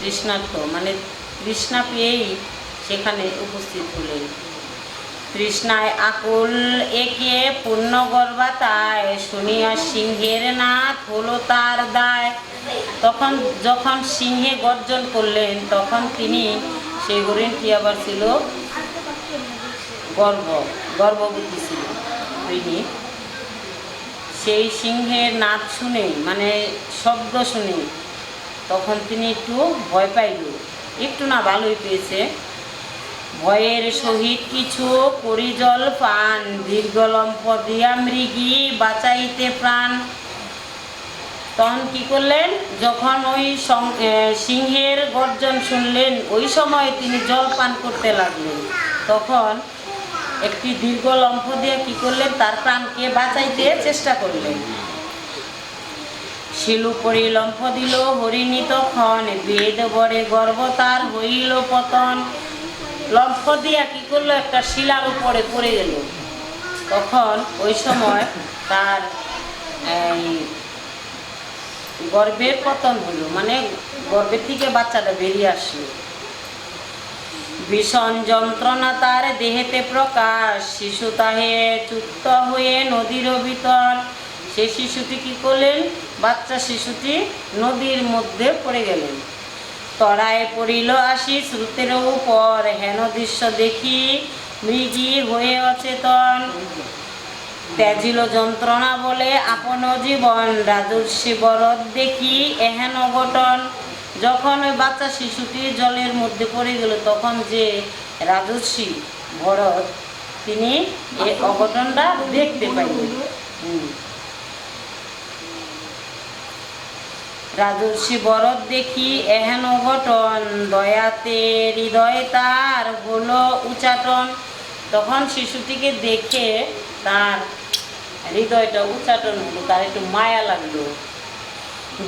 তৃষ্ণার্থ মানে তৃষ্ণা পেয়েই সেখানে উপস্থিত হলেন। তৃষ্ণায় আকুল একে পূর্ণ গর্বাতায়, শুনিয়া সিংহের নাথ হলো তার দায়। তখন যখন সিংহে গর্জন করলেন, তখন তিনি সেই হরিণটি আবার ছিল? গর্ব, গর্ভবতী ছিল তিনি। সেই সিংহের নাচ শুনে মানে শব্দ শুনে তিনি একটু ভয় পাইল। একটু না ভালোই পেয়েছে। ভয়ের সহিত কিছু করি জল পান। দীর্ঘলম্প দিয়া মৃগী বাঁচাইতে প্রাণ। তখন কি করলেন? যখন ওই সিংহের গর্জন শুনলেন, ওই সময় তিনি জল পান করতে লাগলেন। তখন একটি দীর্ঘ লম্ফ দিয়ে কি করলেন? তার প্রাণকে বাঁচাইতে চেষ্টা করলেন। শিলু পরি লম্ফ দিল হরিণী তখন বেদ বরে গর্ব তার হইল পতন। লম্ফ দিয়া কি করল? একটা শিলার উপরে পড়ে গেল। তখন ওই সময় তার, এই, গর্ভের পতন হলো। মানে গর্ভের থেকে বাচ্চাটা বেরিয়ে আসলো। ভীষণ যন্ত্রণা তার দেহেতে প্রকাশ। শিশু তাহে চুক্ত হয়ে নদীর ভিতর সে শিশুটি কি করলেন? বাচ্চা শিশুটি নদীর মধ্যে পড়ে গেলেন। তরায় পড়িল আসি স্রোতের উপর, হেন দৃশ্য দেখি, মৃগী হয়ে অচেতন। ত্যাজিল যন্ত্রণা বলে আপন জীবন রাজর্ষি বরদ দেখি এহেন অঘটন। যখন ওই বাচ্চা শিশুটি জলের মধ্যে পড়ে গেল, তখন যে রাজস্বী ভরত, তিনি এই অঘটনটা দেখতে পাইলেন। রাজর্ষি বরদ দেখি এহেন অঘটন দয়াতে হৃদয় তার হলো উচাটন। তখন শিশুটিকে দেখে তার হৃদয়টা উচ্চাটন হলো, তার একটু মায়া লাগল।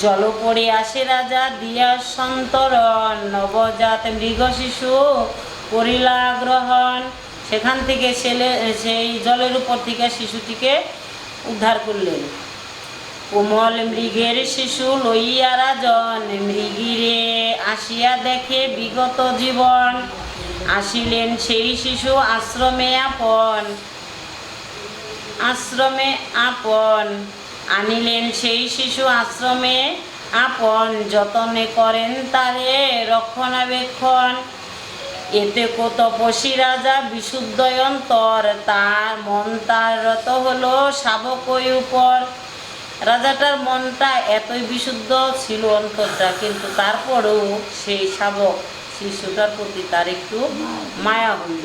জল পড়ে আসে রাজা, দিয়া সন্তরণ। নবজাত মৃগ শিশু করিলা গ্রহণ। সেখান থেকে ছেলে সেই জলের উপর থেকে শিশুটিকে উদ্ধার করলেন। কোমল মৃগের শিশু লইয়া রাজন, মৃগিরে আসিয়া দেখে বিগত জীবন। আসিলেন সেই শিশু আশ্রমে আপন আশ্রমে আপন। আনিলেন সেই শিশু আশ্রমে আপন, যতনে করেন তারে রক্ষণাবেক্ষণ। এতে কত পশি রাজা বিশুদ্ধয়ন্তর, তার মন তার রত হলো শাবকই উপর। রাজাটার মনটা এতই বিশুদ্ধ ছিল অন্তরটা, কিন্তু তারপরেও সেই শাবক শিশুটার প্রতি তার একটু মায়া হইল।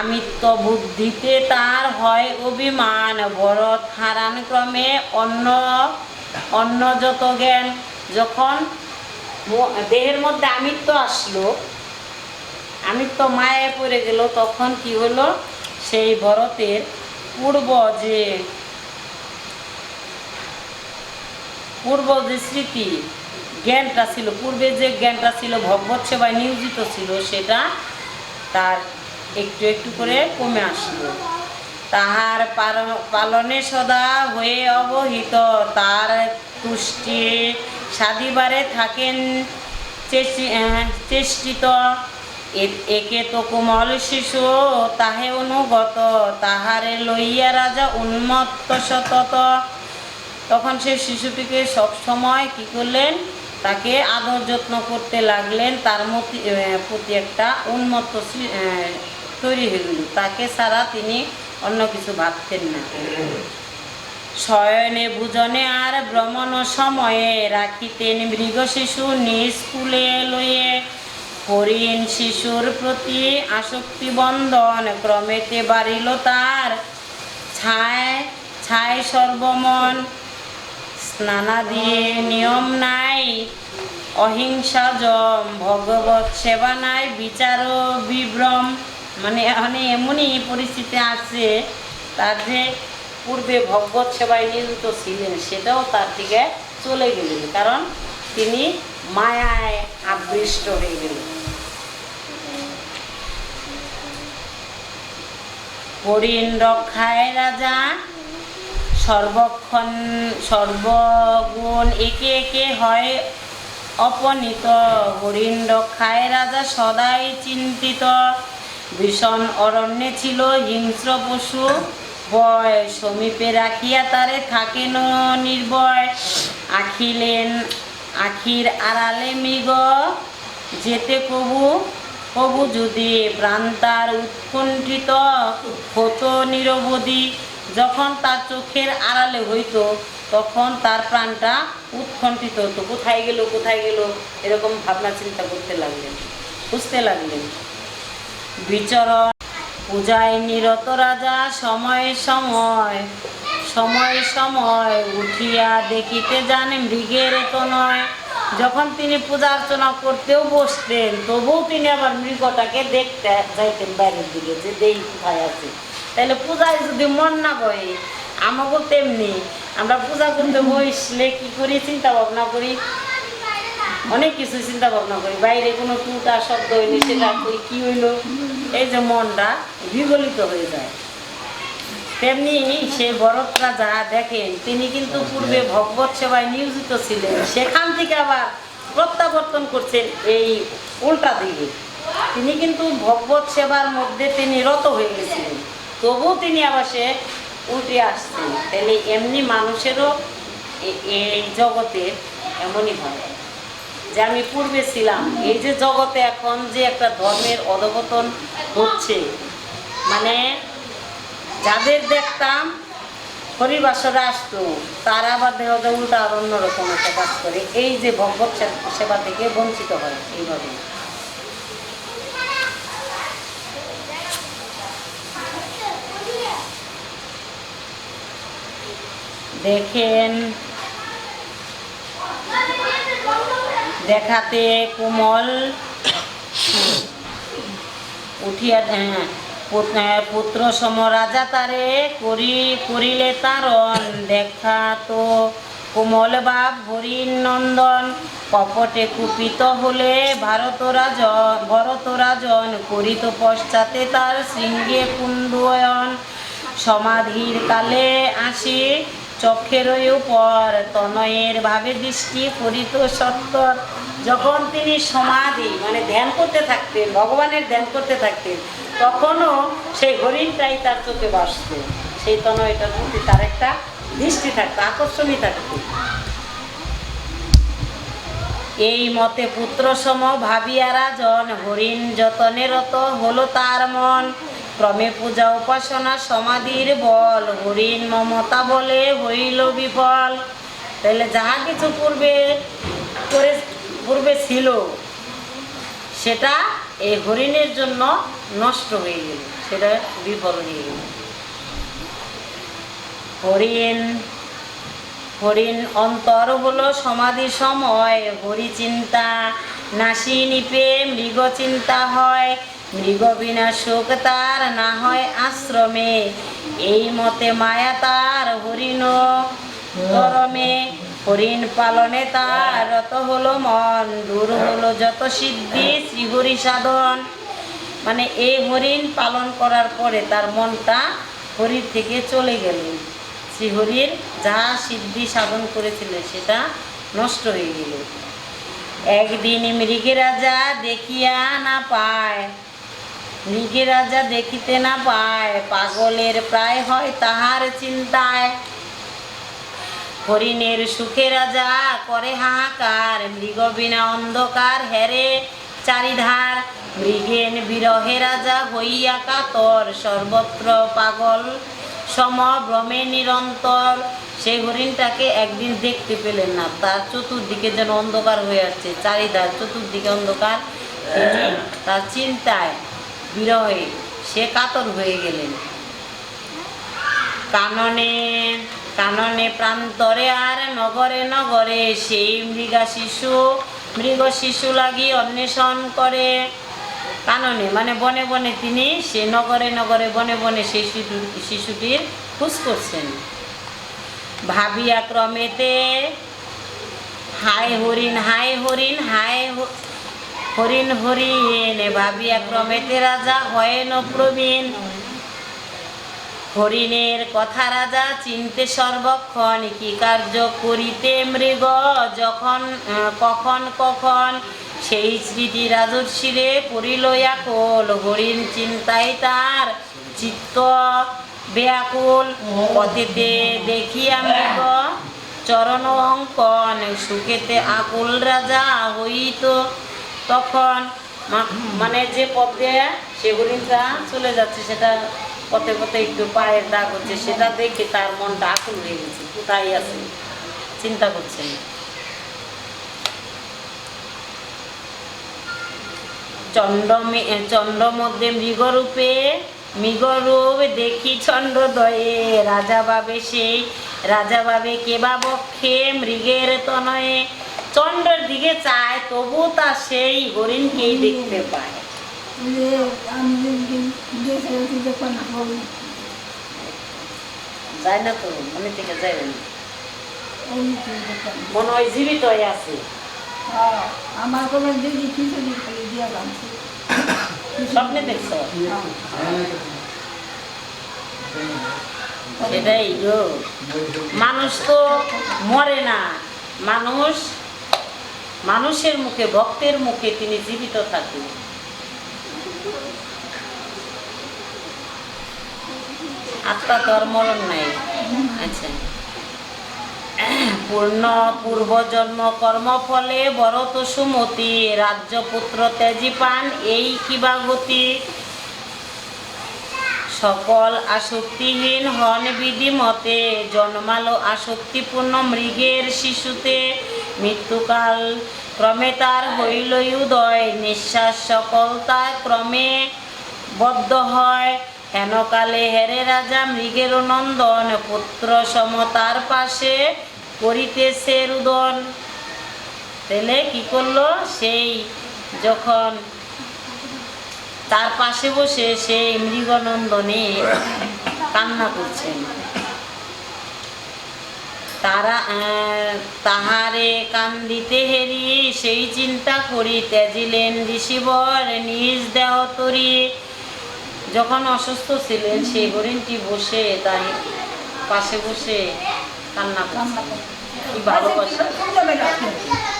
আমিত্ব বুদ্ধিতে তার হয় অভিমান ভরত হারান ক্রমে অন্য অন্য যত জ্ঞান যখন দেহের মধ্যে আমিত্ব আসলো, আমিত্ব মায়ে পড়ে গেল, তখন কি হলো? সেই ভরতের পূর্ব যে পূর্ব যে স্মৃতি জ্ঞানটা ছিল, পূর্বে যে জ্ঞানটা ছিল, ভগবত সেবায় নিয়োজিত ছিল, সেটা তার একটু একটু করে কমে আসলো। তাহার পালনে সদা হয়ে অবহিত, তার তুষ্টি সাদিবারে থাকেন চেষ্টি- চেষ্টিত। একে তো কোমল শিশু, তাহে অনুগত, তাহারে লইয়া রাজা উন্মত্ত সতত। তখন সে শিশুটিকে সব সময় কি করলেন? তাকে আদর যত্ন করতে লাগলেন, তার মতি প্রতি একটা উন্মত্ত তৈরি হয়ে গেল। তাকে ছাড়া তিনি অন্য কিছু ভাবতেন না। শয়নে ভুজনে আর ভ্রমণ সময়ে রাখিতেন মৃগ শিশু নিষ্কুলে লইয়ে হরিণ শিশুর প্রতি আসক্তি বন্ধন ক্রমেতে বাড়িল তার। ছায় ছায় সর্বমন স্নানাদি নিয়ম নাই, অহিংসা জম ভগবত সেবা নাই, বিচার বিভ্রম। মানে মানে এমনই পরিস্থিতি আছে, তার যে পূর্বে ভগবত সেবায় নিয়োজিত ছিলেন, সেটাও তার দিকে চলে গেলেন। কারণ তিনি মায়ায় আবৃষ্ট হয়ে গেলেন। হরিণ রক্ষায় রাজা সর্বক্ষণ, সর্বগুণ একে একে হয় অপনীত। হরিণ রক্ষায় রাজা সদাই চিন্তিত। ভীষণ অরণ্যে ছিল হিংস্র পশু। ভয় সমীপে রাখিয়া তারে থাকেন নির্ভয়। আখিলেন, আখির আড়ালে মৃগ। যেতে কবু কবু যদি প্রান্তার তার উৎকণ্ঠিত, হতো নিরবধি। যখন তার চোখের আড়ালে হইতো, তখন তার প্রাণটা উৎকণ্ঠিত হতো কোথায় গেল কোথায় গেল, এরকম ভাবনা চিন্তা করতে লাগলেন, বুঝতে লাগলেন। বিচরণ, পূজায় নিরত রাজা, সময় সময় সময় সময়, উঠিয়া দেখিতে জানে মৃগের তো নয়। যখন তিনি পূজা অর্চনা করতেও বসতেন, তবুও তিনি আবার মৃগটাকে দেখতে যাইতেন বাইরের দিকে, যে দেই কোথায় আছে। তাহলে পূজায় যদি মন না বয়ে আমাকেও তেমনি। আমরা পূজা করতে বসলে কি করি? চিন্তা ভাবনা করি। অনেক কিছু চিন্তা ভাবনা করি। বাইরে কোনো টুটা শব্দ হইলে সেটা কই কি হইল? এই যে মনটা বিগলিত হয়ে যায়। তেমনি সেই ভরত রাজা দেখেন তিনি কিন্তু পূর্বে ভগবত সেবায় নিয়োজিত ছিলেন। সেখান থেকে আবার প্রত্যাবর্তন করছেন এই উল্টা দিকে। তিনি কিন্তু ভগবত সেবার মধ্যে তিনি রত হয়ে গেছিলেন। তবুও তিনি আবার সে উল্টে আসছেন। তাহলে এমনি মানুষেরও এই জগতে এমনই হয়। যে আমি পূর্বে ছিলাম, এই যে জগতে এখন যে একটা ধর্মের অধপতন হচ্ছে মানে যাদের দেখতাম হরিবাসরে আসতো, তারা আবার দেহ উল্টা আর অন্যরকম একটা কাজ করে। এই যে ভগবত সেবা থেকে বঞ্চিত হয় এইভাবে। দেখেন। দেখাতে কোমল। উঠিয়া হ্যাঁ, পুত্র সম রাজা তারে করি করিলে তারণ। দেখা তো কোমল বাপ হরিণ নন্দন। কপটে কুপিত হলে ভারত রাজন ভরত রাজন করিত পশ্চাতে তার শৃঙ্গে কুন্দয়ন সমাধির কালে আসি। চক্ষের উপর তনয়ের ভাবে দৃষ্টি করিত সত্য যখন তিনি সমাধি মানে ধ্যান করতে থাকতেন, ভগবানের ধ্যান করতে থাকতেন, তখনও সেই হরিণটাই তার চোখে বাসত। সেই তনয়টার প্রতি তার একটা দৃষ্টি থাকতো, আকর্ষণই থাকতো। এই মতে পুত্র সম ভাবিয়া রাজন, হরিণ যতনে রত হলো তার মন। ক্রমে পূজা উপাসনা সমাধির বল। হরিণ মমতা বলে হইল বিফল। তাহলে যাহা কিছু পূর্বে করে, পূর্বে ছিল, সেটা এই হরিণের জন্য নষ্ট হয়ে গেল, সেটা বিফল হয়ে গেল। হরিণ হরিণ অন্তর হলো সমাধি সময়। হরি চিন্তা নাসি নিপে মৃগ চিন্তা হয়। মৃগ বিনা সুখ তার না হয় আশ্রমে। এই মতে মায়া তার হরিণ। গরমে হরিণ পালনে তার রত হলো মন। দূর হলো যত সিদ্ধি, শ্রীহরি সাধন। মানে এই হরিণ পালন করার পরে তার মনটা হরির থেকে চলে গেল। শ্রীহরির যা সিদ্ধি সাধন করেছিলেন, সেটা নষ্ট হয়ে গেল। একদিন মৃগে রাজা দেখিয়া না পায় মৃগে রাজা দেখিতে না পায়, পাগলের প্রায় হয় তাহার চিন্তায়। হরিণের সুখে রাজা করে হাহাকার, মৃগ বিনা অন্ধকার হেরে চারিধার। মৃগেন বিরহে রাজা হইয়া কাতর, সর্বত্র পাগল সম ভ্রমে নিরন্তর। সেই হরিণটাকে একদিন দেখতে পেলেন না, তার চতুর্দিকে যেন অন্ধকার হয়ে আসছে, চারিধার চতুর্দিকে অন্ধকার। তার চিন্তায় বিরহে, সে কাতর হয়ে গেলেন। কাননে কাননে প্রান্তরে আর নগরে নগরে সেই মৃগা শিশু, মৃগ শিশু লাগি অন্বেষণ করে। কাননে মানে বনে বনে তিনি সে নগরে নগরে বনে বনে সেই শিশু- শিশুটির খোঁজ করছেন। ভাবিয়া ক্রমেতে, হায় হরিণ হায় হরিণ, হায় হরিণ হরিণ ভাবিয়া ক্রমেতে রাজা হয় ন প্রবীণ। হরিণের কথা রাজা চিনতে সর্বক্ষণ, কি কার্য করিতে মৃগ? যখন কখন কখন? সেই স্মৃতি রাজর্ষিরে পড়িল কোল হরিণ চিন্তায় তার চিত্ত ব্যাকুল। পথেতে দেখিয়া মৃগ চরণ অঙ্কন, সুখেতে আকুল রাজা হইত। তখন মানে যে পথে সে হরিণটা চলে যাচ্ছে, সেটা পথে পথে একটু পায়ের দাগ হচ্ছে, সেটা দেখে তার মনটা আকুল হয়ে গেছে, কোথায় আছে? চিন্তা করছে চন্দ্র চন্দ্র মধ্যে মৃগরূপে, মৃগরূপ দেখি চন্দ্রদয়ে, রাজা ভাবে সেই, রাজা ভাবে কেবা বক্ষে, মৃগের তনয়ে চন্দ্রের দিকে চায় তবু তা সেই হরিণকেই দেখতে পায়। যায় না তো, মনে থেকে যায় মনে হয় জীবিত আছে। আমার কোনো দিদি মানুষ তো মরে না। মানুষ মানুষের মুখে, ভক্তের মুখে তিনি জীবিত থাকেন আত্মা তো আর মরণ নাই। আচ্ছা। পূর্ণ পূর্বজন্ম কর্মফলে বরত সুমতি, রাজ্যপুত্র তেজি পান এই কিবা গতি সকল আসক্তিহীন হন বিধিমতে, জন্মালো আসক্তিপূর্ণ মৃগের শিশুতে। মৃত্যুকাল ক্রমে তার হইলই উদয়, নিঃশ্বাস সকল তার ক্রমে বদ্ধ হয়। হেনকালে হেরে রাজা মৃগের নন্দন, পুত্র সম তার পাশে করিতেছে রুদন। তাহলে কি করল? সেই যখন তার পাশে বসে সে মৃগনন্দনে কান্না করছেন তারা তাহারে কান্দিতে হেরি সেই চিন্তা করি ত্যাজিলেন ঋষিবর নিজ দেহ তরি যখন অসুস্থ ছিলেন সেই হরিণটি বসে তাই পাশে বসে কান্না কান্না ভালোবাসা। রাখতে